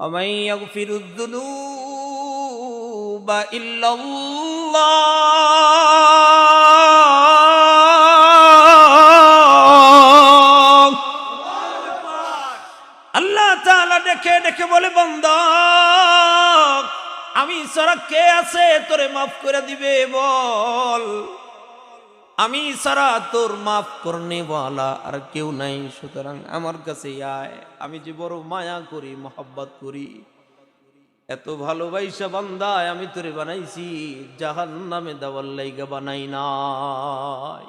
ومن يغفر الذنوب إلا الله আল্লাহ তাআলা ডেকে ডেকে বলে বান্দা আমি সারা কে আছে তোরে মাফ করে দিবে বল আমি সারা তোর মাফ করনে বলা আর কেউ নাই, সুতরাং আমার কাছে আয়। আমি যে বড় মায়া করি, মোহাব্বত করি। এত ভালোবাসা বান্দায় আমি তোরে বানাইছি জাহান নামে দেওয়ার লাইগা বানাই নাই।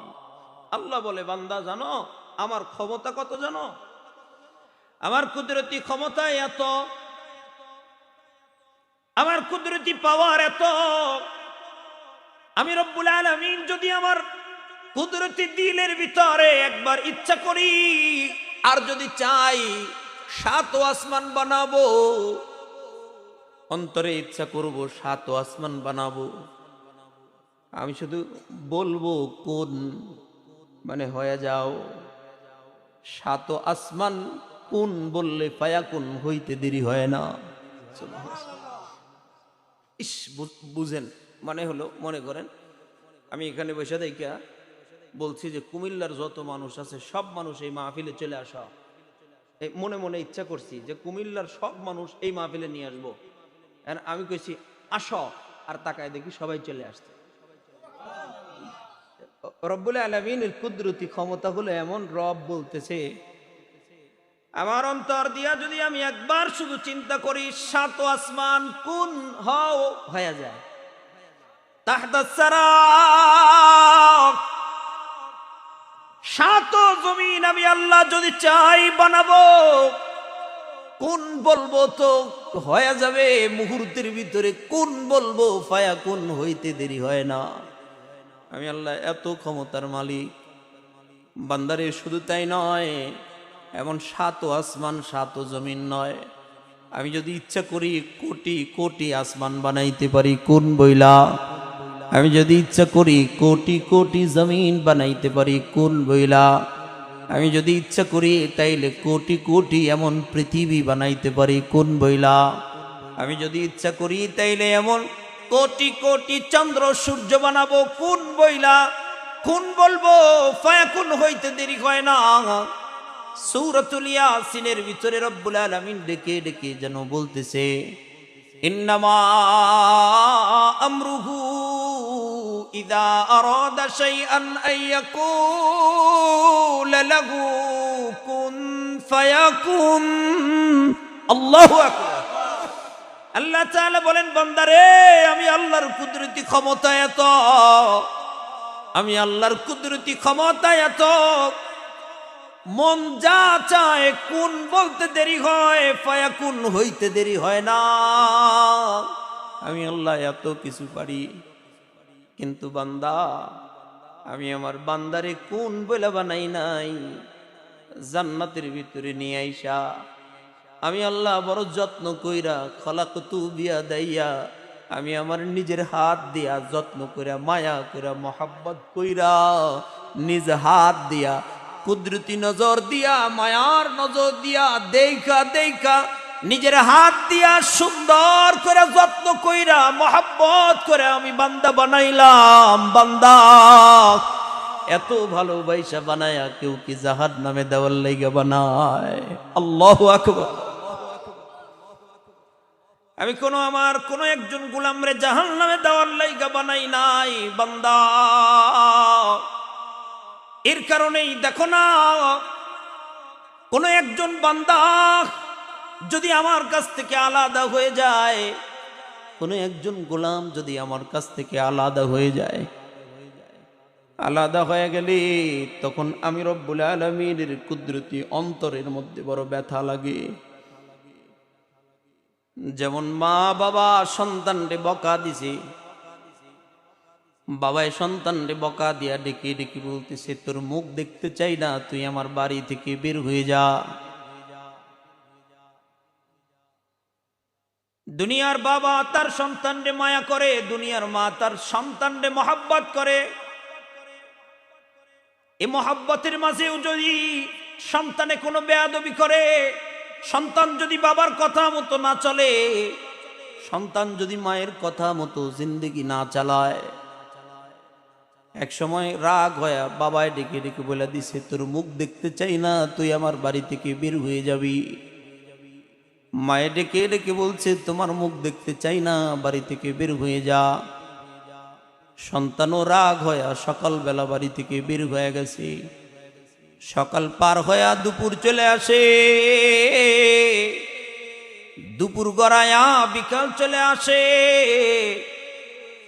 আল্লাহ বলে, বান্দা জানো, আমার ক্ষমতা কত জানো? আমার কুদরতি ক্ষমতা এত? আমার কুদরতি পাওয়ার এত? আমি রব্বুল আলমিন যদি আমার কুদরতি দিলের ভিতরে একবার ইচ্ছা করি, আর যদি চাই সাত আসমান বানাবো, অন্তরে ইচ্ছা করব সাত আসমান বানাবো। আমি শুধু বলব, কোন মানে হয়ে যাও। সাত আসমান কোন বললে পায়া কোন হইতে দেরি হয় না। ইস বুঝেন মানে হলো, মনে করেন, আমি এখানে বসে দেখা বলছি যে কুমিল্লার যত মানুষ আছে, সব মানুষ এই মাহফিলে চলে আসা। মনে মনে ইচ্ছা করছি যে কুমিল্লার সব মানুষ এই মাহফিলে নিয়ে আসব। আমি কইছি, আস, আর তাকায় দেখি সবাই চলে আসছে। রব্বুল আলমিনের কুদরতি ক্ষমতা হলো এমন, রব বলতেছে, আমার অন্তর দিয়া যদি আমি একবার শুধু চিন্তা করি, সাত আসমান কোন হও হয়ে যায়। সাত জমিন আমি আল্লাহ যদি চাই বানাবো, কোন বলব তো হয়ে যাবে মুহূর্তের ভিতরে, কোন বলব ফায়া কোন হইতে দেরি হয় না। আমি আল্লাহ এত ক্ষমতার মালিক, বান্দারে শুধু তাই নয়, এমন সাত আসমান, সাত জমিন নয়। আমি যদি ইচ্ছা করি কোটি কোটি আসমান বানাইতে পারি, কোন বইলা? আমি যদি ইচ্ছা করি কোটি কোটি জমিন বানাইতে পারি কোন বইলা। আমি যদি ইচ্ছা করি তাইলে কোটি কোটি এমন পৃথিবী বানাইতে পারি কোন বইলা। আমি যদি ইচ্ছা করি তাইলে এমন কোটি কোটি চন্দ্র সূর্য বানাবো কোন বইলা। কোন বলব, ফায়াকুন হইতে দেরি হয় না। সূরাতুল ইয়াসিনের ভিতরে রব্বুল আলামিন ডেকে ডেকে যেন বলতেছে, ইন্নামা আমরুহু ইদা আরাদা শাইআন আন ইয়াকুলা লাহু কুন ফায়াকুন। আল্লাহু আকবার। আল্লাহ তাআলা বলেন, বান্দারে, আমি আল্লাহর কুদরতি ক্ষমতা এত। আমি আল্লাহর কুদরতি ক্ষমতা এত। মন যা চায় কোন বলতে দেরি হয় ফায়া কোন হইতে দেরি হয় না। আমি আল্লাহ এত কিছু পারি। কিন্তু বান্দা, আমি আমার বান্দারে কোন বলে বানাই নাই? জান্নাতের ভিতরে নিয়ে আইসা, আমি আল্লাহ বড় যত্ন কইরা খলাকতু বিয়া দাইয়া, আমি আমার নিজের হাত দিয়া যত্ন কইরা, মায়া কইরা, মহাব্বত কইরা, নিজ হাত দিয়া, কুদরতি নজর দিয়া, মায়ার নজর দিয়া, দেখা দেখা নিজের হাত দিয়া সুন্দর করে যত্ন কইরা, মহাব্বত করে আমি বান্দা বানাইলাম, বান্দা। এত ভালোবাসা বানায়া কেউ কি জাহাদ নামে দেওয়ার লাইগা বানায়? আল্লাহ আকবর। আমি কোনো আমার কোনো একজন গুলামরে জাহান নামে দেওয়ার লাইগা বানাই নাই, বান্দা। এর কারণেই দেখো না, কোনো একজন বান্দা যদি আমার কাছ থেকে আলাদা হয়ে যায়, কোনো একজন গোলাম যদি আমার কাছ থেকে আলাদা হয়ে যায়, আলাদা হয়ে গেলে তখন আমি রব্বুল আলমীর কুদরতি অন্তরের মধ্যে বড় ব্যথা লাগে। যেমন মা বাবা সন্তানরে বকা দিছে, বাবাই সন্তানরে বকা দিয়া ডেকে ডেকে বলতেছে, তোর মুখ দেখতে চাই না, তুই আমার বাড়ি থেকে বের হয়ে যা। দুনিয়ার বাবা তার সন্তানরে মায়া করে, দুনিয়ার মা তার সন্তানরে মহাব্বত করে। এই মহাব্বতের মাঝেও যদি সন্তানে কোনো বেয়াদবি করে, সন্তান যদি বাবার কথা মতো না চলে, সন্তান যদি মায়ের কথা মতো জিন্দগি না চালায়, এক সময় রাগ হয়া, বাবায় ডেকে ডেকে বলে, দিছে, তোর মুখ দেখতে চাই না, তুই আমার বাড়ি থেকে বের হয়ে যাবি। মায়ে ডেকে ডেকে বলছে, তোমার মুখ দেখতে চাই না, বাড়ি থেকে বের হয়ে যা। সন্তানও রাগ হয়া সকালবেলা বাড়ি থেকে বের হয়ে গেছে। সকাল পার হয়া দুপুর চলে আসে। দুপুর গড়ায়া বিকাল চলে আসে।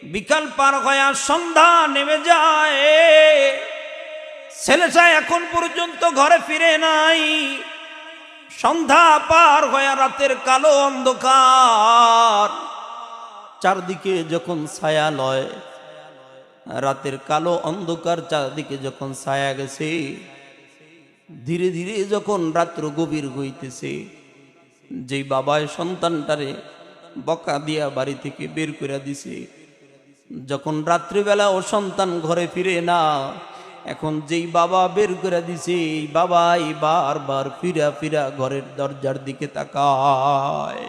বিকাল পার হয়া সন্ধ্যা নেমে যায়। ছেলেটা এখন পর্যন্ত ঘরে ফিরে নাই। সন্ধ্যা পার হয়ে রাতের কালো অন্ধকার। চারদিকে যখন ছায়া লয়, রাতের কালো অন্ধকার চারদিকে যখন ছায়া গেছে, ধীরে ধীরে যখন রাত্র গভীর হইতেছে, যেই বাবায় সন্তানটারে বকা দিয়া বাড়ি থেকে বের করে দিছে, যখন রাত্রিবেলা ও সন্তান ঘরে ফিরে না এখন যেই বাবা বের করে দিছে, এই বাবাই বারবার ফিরা ফিরা ঘরের দরজার দিকে তাকায়।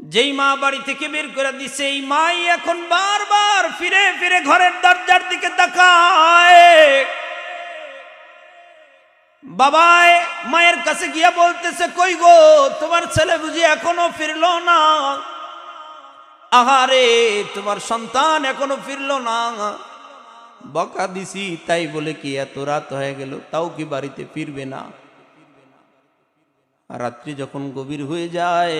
যেই মা বাড়ি থেকে বের করে দিছে, এই মাই এখন বারবার ফিরে ফিরে ঘরের দরজার দিকে তাকায়। বাবায় মায়ের কাছে গিয়া বলতেছে, কই গো, তোমার ছেলে বুঝি এখনও ফিরলো না? আহারে, তোমার সন্তান এখনও ফিরলো না। বকা দিছি, তাই বলে কি এত রাত হয়ে গেল, তাও কি বাড়িতে ফিরবে না? রাত্রি যখন গভীর হয়ে যায়,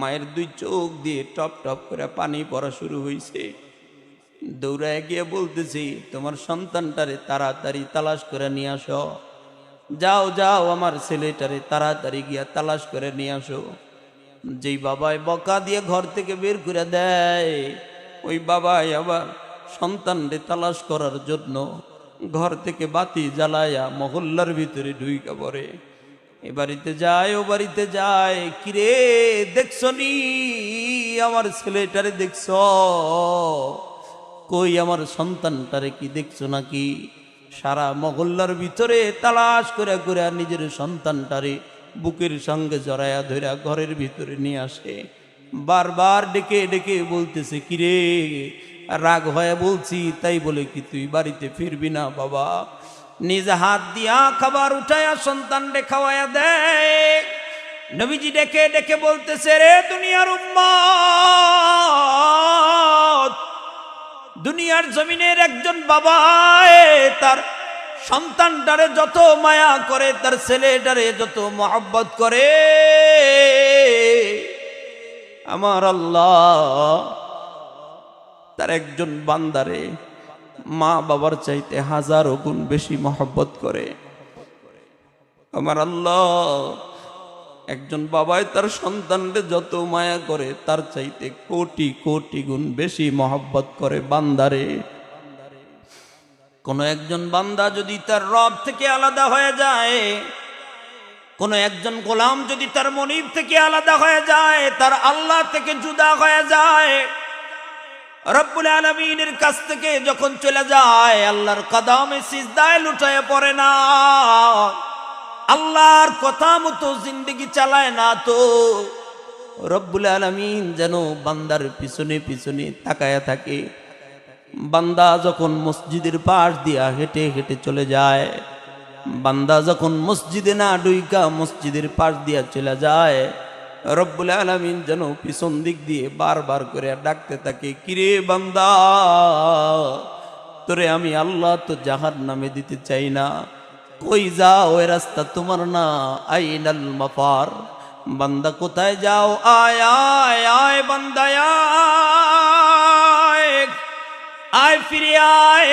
মায়ের দুই চোখ দিয়ে টপ টপ করে পানি পড়া শুরু হয়েছে দৌড়ায় গিয়ে বলতেছি, তোমার সন্তানটারে তাড়াতাড়ি তালাশ করে নিয়ে আসো। যাও যাও, আমার ছেলেটারে তাড়াতাড়ি গিয়া তালাশ করে নিয়ে আসো। যেই বাবায় বকা দিয়ে ঘর থেকে বের করে দেয়, ওই বাবাই আবার সন্তানরে তালাশ করার জন্য ঘর থেকে বাতি জ্বালায়া মহল্লার ভিতরে ঢুইকা পড়ে। এ বাড়িতে যায়, ও বাড়িতে যায়, কিরে দেখছ নি আমার ছেলেটারে দেখছ? কই আমার সন্তানটারে কি দেখছ নাকি? সারা মহল্লার ভিতরে তালাশ করে করে নিজের সন্তানটারে বুকের সঙ্গে জড়ায়া ধরে ঘরের ভিতরে নিয়ে আসে। বারবার ডেকে ডেকে বলতেছে, কিরে রাগ হয়ে বলছি, তাই বলে কি তুই বাড়িতে ফিরবি না বাবা? নিজে হাত দিয়া খাবার উঠায়া সন্তান রে খাওয়াইয়া দেয়। নবীজি ডেকে ডেকে বলতেছে, রে দুনিয়ার উম্মত, দুনিয়ার জমিনের একজন বাবা তার সন্তানটারে যত মায়া করে, তার ছেলেটারে যত মহব্বত করে। আমার আল্লাহ তার একজন বান্দারে মা বাবার চাইতে হাজারো গুণ বেশি মহব্বত করে। আমার আল্লাহ, একজন বাবাই তার সন্তানরে যত মায়া করে তার চাইতে কোটি কোটি গুণ বেশি মহব্বত করে বান্দারে। কোন একজন বান্দা যদি তার রব থেকে আলাদা হয়ে যায়, কোন একজন গোলাম যদি তার মনিব থেকে আলাদা হয়ে যায়, তার আল্লাহ থেকে জুদা হয়ে যায় রব্বুল আলমিনের কাছ থেকে যখন চলে যায়, আল্লাহর কদমে সিজদায় লুটায় পড়ে না। আল্লাহর কথা মতো জিন্দগি চালায় না তো। রব্বুল আলমিন যেন বান্দার পিছনে পিছনে তাকায়া থাকে। বান্দা যখন মসজিদের পাশ দিয়া হেঁটে হেঁটে চলে যায়, বান্দা যখন মসজিদে না ডুইকা মসজিদের পাশ দিয়া চলে যায় রব্বুল আলমিন যেন পিছন দিক দিয়ে বারবার করে ডাকতে থাকে, কিরে বান্দা, তোরে আমি আল্লাহ তো জাহার নামে দিতে চাই না। কই যাও ওই রাস্তা তোমার না, আইনাল মাফার। বান্দা কোথায় যাও? আয় আয় আয় বান্দা, আয়। ফিরে আয়,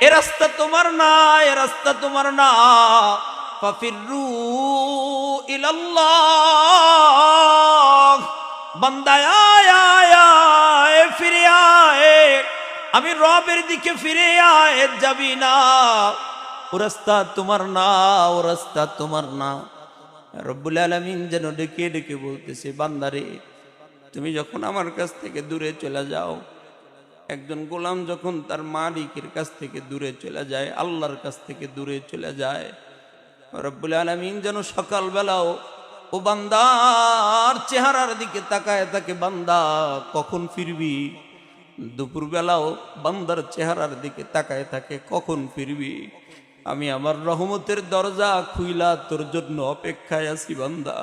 এ রাস্তা তোমার না, এ রাস্তা তোমার না। ফাফিরু বান্দায় ফিরে আয়। আমি রবের দিকে ফিরে আয়, যাবি না। ও রাস্তা তোমার না, ও রাস্তা তোমার না। রব্বুল আলমিন যেন ডেকে ডেকে বলতেছে, বান্দারে, তুমি যখন আমার কাছ থেকে দূরে চলে যাও, একজন গোলাম যখন তার মালিকের কাছ থেকে দূরে চলে যায়, আল্লাহর কাছ থেকে দূরে চলে যায় রব্বুল আলমিন যেন সকালবেলাও ও বান্দার চেহারার দিকে তাকায় তাকে বান্দা কখন ফিরবি? দুপুরবেলাও বান্দার চেহারার দিকে তাকায় থাকে কখন ফিরবি? আমি আমার রহমতের দরজা খুইলা, তোর জন্য অপেক্ষায় আছি বান্দা।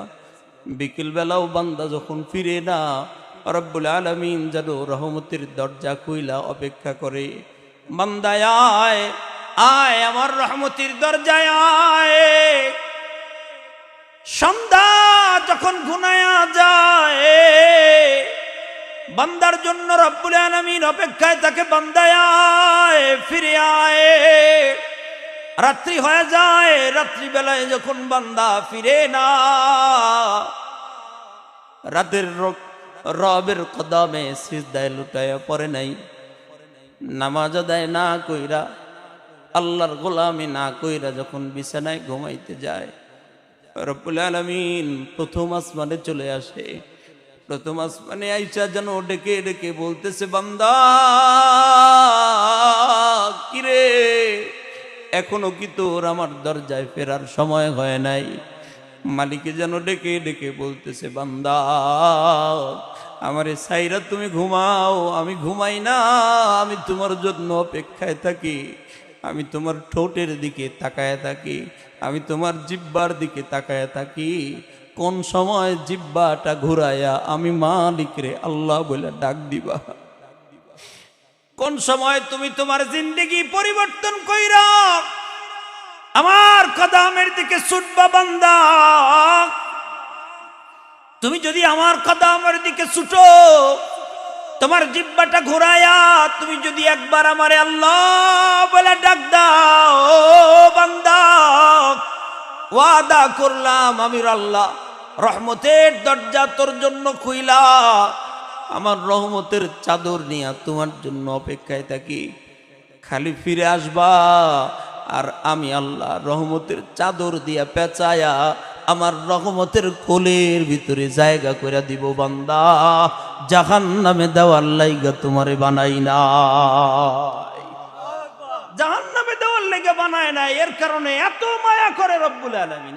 বিকেল বেলাও বান্দা যখন ফিরে না, রব্বুল আলমিন যেন রহমতের দরজা খুইলা অপেক্ষা করে। বান্দায় আয় আয় আমার রহমতির দরজায় আয়। সন্ধ্যা যখন ঘুনায়া যায়, বান্দার জন্য রব্বুল আলমিন অপেক্ষায় তাকে বান্দায় আয়, ফিরে আয়। রাত্রি হয়ে যায়, রাত্রিবেলায় যখন বান্দা ফিরে না, রাতের রবের কদমে সিজদায় লুটায় পরে নাই নামাজ আদায় না কইরা আল্লাহর গোলামি না কইরা যখন বিছানায় ঘুমাইতে যায়, রব্বুল আলমিন প্রথম আসমানে চলে আসে। প্রথম আসমানে আইসা যেন ডেকে ডেকে বলতেছে, বান্দা, কিরে, এখনও কি তোর আমার দরজায় ফেরার সময় হয় নাই? মালিকে যেন ডেকে ডেকে বলতেছে, বান্দা, আমারে সাইরা তুমি ঘুমাও, আমি ঘুমাই না, আমি তোমার জন্য অপেক্ষায় থাকি। আমি তোমার ঠোঁটের দিকে তাকায় থাকি, আমি তোমার জিব্বার দিকে তাকায় থাকি। কোন সময় জিব্বাটা ঘুরাইয়া আমি মালিক রে আল্লাহ বলে ডাক দিবা? কোন সময় তুমি তোমার জিন্দগি পরিবর্তন কইরা আমার কদামের দিকে ছুটবা বান্দা? তুমি যদি আমার কদামের দিকে ছুটো তোমার জিব্বাটা ঘোরায়া তুমি যদি একবার আমারে আল্লাহ বলে ডাক দাও বান্দা, ওয়াদা করলাম আমির আল্লাহ, রহমতের দরজা তোর জন্য খুইলা, আমার রহমতের চাদর নিয়ে তোমার জন্য অপেক্ষায় থাকি। খালি ফিরে আসবা, আর আমি আল্লাহ রহমতের চাদর দিয়া পেঁচায়া আমার রহমতের কোলের ভিতরে জায়গা করে দিব বান্দা। জাহান নামে দেওয়ার লাইগা তোমারে বানাই না জাহান নামে দেওয়ার লাইগা বানায় না এর কারণে এত মায়া করে রব্বুল আলমিন।